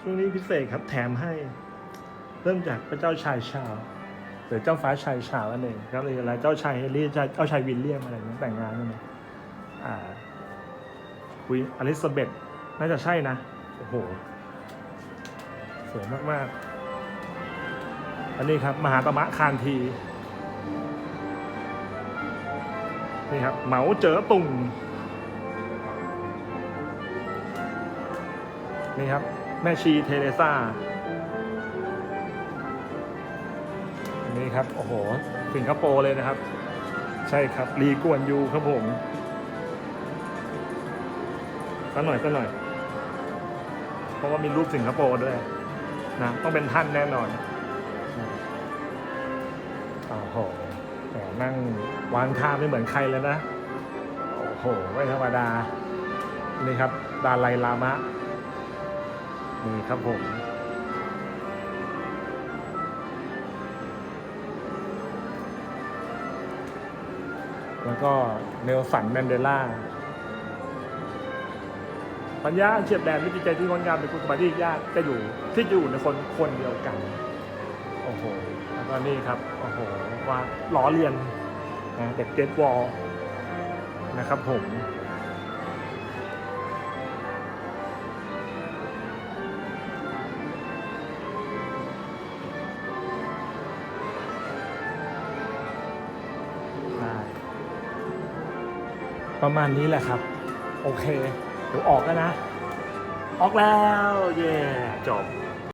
ช่วงนี้พิเศษครับแถมให้ เริ่มจากพระเจ้าชายชาร์ลส์หรือเจ้าฟ้าชายชาร์ลส์นั่นเองครับเลยอะไรเจ้าชายเฮนรี่เจ้าชายวิลเลียมอะไรอย่างเงี้ยแต่งงานนั่นเองอ่าคุยอลิซาเบธน่าจะใช่นะ โอ้โห สวยมาก ๆ อันนี้ครับ มหาตมะคานที นี่ครับ เหมาเจ๋อตุงนี่ครับ แม่ชีเทเรซานนี้ครับ โอ้โห สิงคโปร์เลยนะครับ ใช่ครับลีกวนยูครับผมสักหน่อยสักหน่อย เพราะว่ามีรูปสิงคโปร์ด้วยนะต้องเป็นท่านแน่นอนโอ้โหแต่นั่งวางท่าไม่เหมือนใครเลยนะ โอ้โห ไม่ธรรมดา นี่ครับ ดาไลลามะ นี่ครับผมแล้วก็เนลสันแมนเดลาปัญญาเฉียบแหลมมีจิตใจที่งดงามเป็นคุณสมบัติที่ยากจะอยู่ที่อยู่ในคนคนเดียวกัน โอ้โห แล้วก็นี่ครับ โอ้โห ว่าล้อเลียนนะเด็กเกตวอลนะครับผม ประมาณนี้แหละครับ โอเค เดี๋ยวออกแล้วนะ ออกแล้ว เย่จบ